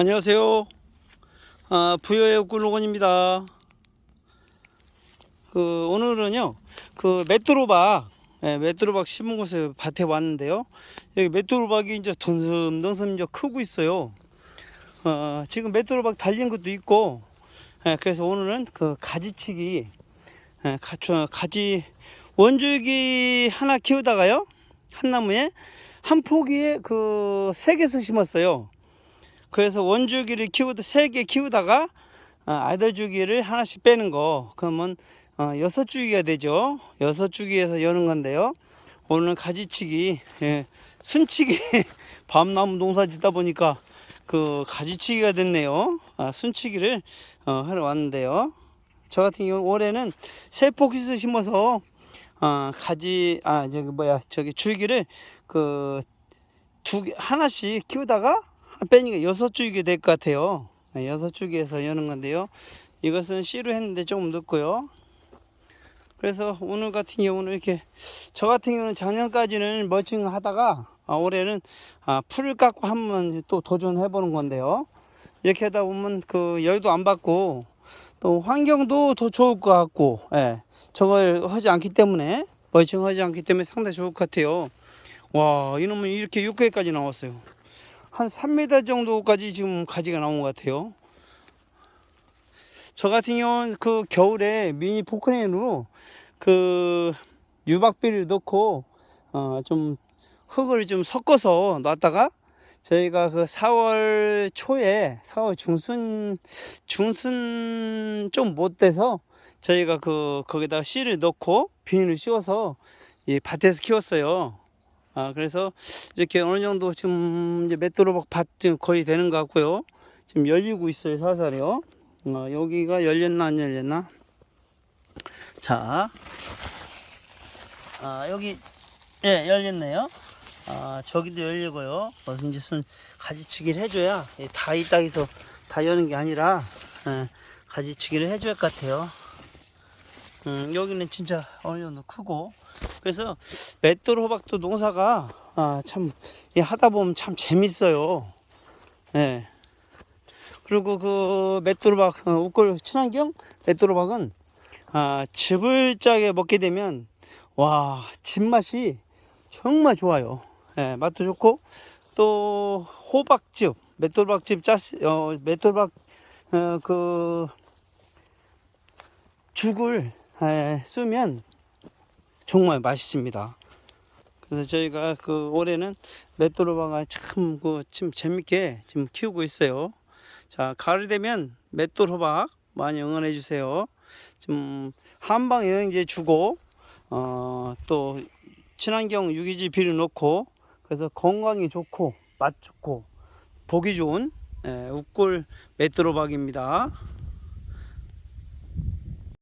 안녕하세요. 아, 부여의 꿀로건입니다. 그 오늘은요, 그 메뚜로박, 예, 메뚜로박 심은 곳에 밭에 왔는데요. 여기 메뚜로박이 이제 덩섬덩섬 이제 크고 있어요. 어, 지금 메뚜로박 달린 것도 있고, 예, 그래서 오늘은 그 가지치기, 예, 가, 가지 원줄기 하나 키우다가요, 한 나무에 한 포기에 그 세 개씩 심었어요. 그래서 원줄기를 키우다 세 개 키우다가 어, 아들 주기를 하나씩 빼는 거 그러면 어, 여섯 주기가 되죠. 여섯 주기에서 여는 건데요. 오늘은 가지치기, 예, 순치기 밤나무 농사 짓다 보니까 그 가지치기가 됐네요. 아, 순치기를 어, 하러 왔는데요. 저 같은 경우 올해는 세 포기스 심어서 어, 가지 아 저기 뭐야 저기 줄기를 그 두 개 하나씩 키우다가 빼니까 여섯 줄기 될 것 같아요. 네, 여섯 줄기에서 여는 건데요. 이것은 씨로 했는데 조금 늦고요. 그래서 오늘 같은 경우는 이렇게 저 같은 경우는 작년까지는 멀칭 하다가 아, 올해는 아, 풀을 깎고 한번 또 도전해 보는 건데요. 이렇게 하다 보면 그 여유도 안 받고 또 환경도 더 좋을 것 같고 예, 저걸 하지 않기 때문에 멀칭하지 않기 때문에 상당히 좋을 것 같아요. 와 이놈은 이렇게 6개까지 나왔어요. 한 3m 정도까지 지금 가지가 나온 것 같아요. 저 같은 경우는 그 겨울에 미니 포크레인으로 그 유박비를 넣고 어 좀 흙을 좀 섞어서 놨다가 저희가 그 4월 초에 4월 중순 중순 좀 못 돼서 저희가 그 거기다 씨를 넣고 비닐을 씌워서 이 밭에서 키웠어요. 아 그래서 이렇게 어느 정도 지금 이제 맷돌로박 밭 지금 거의 되는 것 같고요. 지금 열리고 있어요 살살이요. 어, 여기가 열렸나 안 열렸나? 자, 아 여기 예 열렸네요. 아 저기도 열리고요. 무슨 짓은 가지치기를 해줘야 예, 다 이따위서 다 여는 게 아니라 예, 가지치기를 해줘야 할 것 같아요. 음, 여기는 진짜 어느 정도 크고 그래서 맷돌 호박도 농사가 아, 참 예, 하다 보면 참 재밌어요. 예. 그리고 그 맷돌 호박 어, 우꼴 친환경 맷돌 호박은 아, 즙을 짜게 먹게 되면 와 집맛이 정말 좋아요. 예, 맛도 좋고 또 호박즙 맷돌박즙 짜 어, 맷돌박 어, 그 죽을 에, 쓰면 정말 맛있습니다. 그래서 저희가 그 올해는 맷돌호박을 참그좀 재밌게 지금 키우고 있어요. 자 가을이 되면 맷돌호박 많이 응원해 주세요. 지금 한방 영양제 주고 어, 또 친환경 유기질 비료 넣고 그래서 건강이 좋고 맛 좋고 보기 좋은 에, 우꿀 맷돌호박입니다.